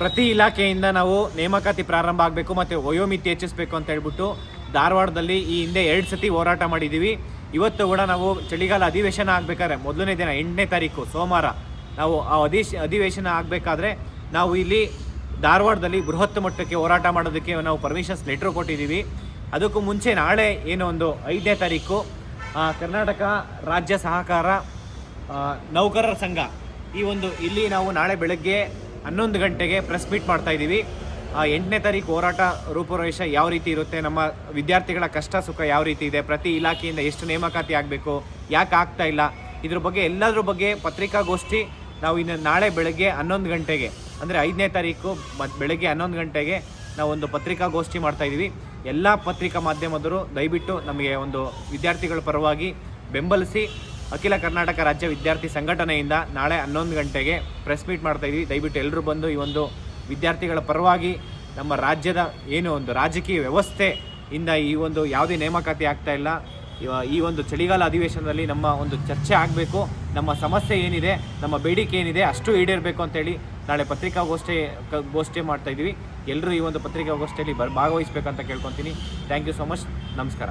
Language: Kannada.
ಪ್ರತಿ ಇಲಾಖೆಯಿಂದ ನಾವು ನೇಮಕಾತಿ ಪ್ರಾರಂಭ ಆಗಬೇಕು ಮತ್ತು ವಯೋಮಿತಿ ಹೆಚ್ಚಿಸಬೇಕು ಅಂತ ಹೇಳ್ಬಿಟ್ಟು ಧಾರವಾಡದಲ್ಲಿ ಈ ಹಿಂದೆ ಎರಡು ಸತಿ ಹೋರಾಟ ಮಾಡಿದ್ದೀವಿ ಇವತ್ತು ಕೂಡ ನಾವು ಚಳಿಗಾಲ ಅಧಿವೇಶನ ಆಗಬೇಕಾದ್ರೆ ಮೊದಲನೇ ದಿನ ಎಂಟನೇ ತಾರೀಕು ಸೋಮವಾರ ನಾವು ಆ ಅಧಿಶ್, ಅಧಿವೇಶನ ಆಗಬೇಕಾದ್ರೆ ನಾವು ಇಲ್ಲಿ ಧಾರವಾಡದಲ್ಲಿ ಬೃಹತ್ ಮಟ್ಟಕ್ಕೆ ಹೋರಾಟ ಮಾಡೋದಕ್ಕೆ ನಾವು ಪರ್ಮಿಷನ್ಸ್ ಲೆಟ್ರ್ ಕೊಟ್ಟಿದ್ದೀವಿ ಅದಕ್ಕೂ ಮುಂಚೆ ನಾಳೆ ಏನೋ ಒಂದು ಐದನೇ ತಾರೀಕು ಕರ್ನಾಟಕ ರಾಜ್ಯ ಸಹಕಾರ ನೌಕರರ ಸಂಘ ಈ ಒಂದು ಇಲ್ಲಿ ನಾವು ನಾಳೆ ಬೆಳಗ್ಗೆ ಹನ್ನೊಂದು ಗಂಟೆಗೆ ಪ್ರೆಸ್ ಮೀಟ್ ಮಾಡ್ತಾ ಇದ್ದೀವಿ. ಎಂಟನೇ ತಾರೀಕು ಹೋರಾಟ ರೂಪುರೇಷ ಯಾವ ರೀತಿ ಇರುತ್ತೆ? ನಮ್ಮ ವಿದ್ಯಾರ್ಥಿಗಳ ಕಷ್ಟ, ಸುಖ ಯಾವ ರೀತಿ ಇದೆ? ಪ್ರತಿ ಇಲಾಖೆಯಿಂದ ಎಷ್ಟು ನೇಮಕಾತಿ ಆಗಬೇಕು? ಯಾಕೆ ಆಗ್ತಾ ಇಲ್ಲ? ಇದ್ರ ಬಗ್ಗೆ, ಎಲ್ಲದ್ರ ಬಗ್ಗೆ ಪತ್ರಿಕಾಗೋಷ್ಠಿ ನಾವು ಇನ್ನು ನಾಳೆ ಬೆಳಗ್ಗೆ ಹನ್ನೊಂದು ಗಂಟೆಗೆ, ಅಂದರೆ ಐದನೇ ತಾರೀಕು ಮತ್ತು ಬೆಳಗ್ಗೆ ಹನ್ನೊಂದು ಗಂಟೆಗೆ ನಾವು ಒಂದು ಪತ್ರಿಕಾಗೋಷ್ಠಿ ಮಾಡ್ತಾ ಇದ್ದೀವಿ. ಎಲ್ಲ ಪತ್ರಿಕಾ ಮಾಧ್ಯಮದರು ದಯವಿಟ್ಟು ನಮಗೆ ಒಂದು ವಿದ್ಯಾರ್ಥಿಗಳ ಪರವಾಗಿ ಬೆಂಬಲಿಸಿ ಅಖಿಲ ಕರ್ನಾಟಕ ರಾಜ್ಯ ವಿದ್ಯಾರ್ಥಿ ಸಂಘಟನೆಯಿಂದ ನಾಳೆ ಹನ್ನೊಂದು ಗಂಟೆಗೆ ಪ್ರೆಸ್ ಮೀಟ್ ಮಾಡ್ತಾ ಇದ್ದೀವಿ ದಯವಿಟ್ಟು ಎಲ್ಲರೂ ಬಂದು ಈ ಒಂದು ವಿದ್ಯಾರ್ಥಿಗಳ ಪರವಾಗಿ ನಮ್ಮ ರಾಜ್ಯದ ಏನು ಒಂದು ರಾಜಕೀಯ ವ್ಯವಸ್ಥೆ ಇಂದ ಈ ಒಂದು ಯಾವುದೇ ನೇಮಕಾತಿ ಆಗ್ತಾ ಇಲ್ಲ. ಈ ಒಂದು ಚಳಿಗಾಲ ಅಧಿವೇಶನದಲ್ಲಿ ನಮ್ಮ ಒಂದು ಚರ್ಚೆ ಆಗಬೇಕು. ನಮ್ಮ ಸಮಸ್ಯೆ ಏನಿದೆ, ನಮ್ಮ ಬೇಡಿಕೆ ಏನಿದೆ ಅಷ್ಟು ಈಡೇರಬೇಕು ಅಂತೇಳಿ ನಾಳೆ ಪತ್ರಿಕಾಗೋಷ್ಠಿ, ಗೋಷ್ಠಿ ಮಾಡ್ತಾ ಇದ್ದೀವಿ. ಎಲ್ಲರೂ ಈ ಒಂದು ಪತ್ರಿಕಾಗೋಷ್ಠಿಯಲ್ಲಿ ಬರ್ ಭಾಗವಹಿಸ್ಬೇಕಂತ ಕೇಳ್ಕೊತೀನಿ. ಥ್ಯಾಂಕ್ ಯು ಸೊ ಮಚ್ ನಮಸ್ಕಾರ.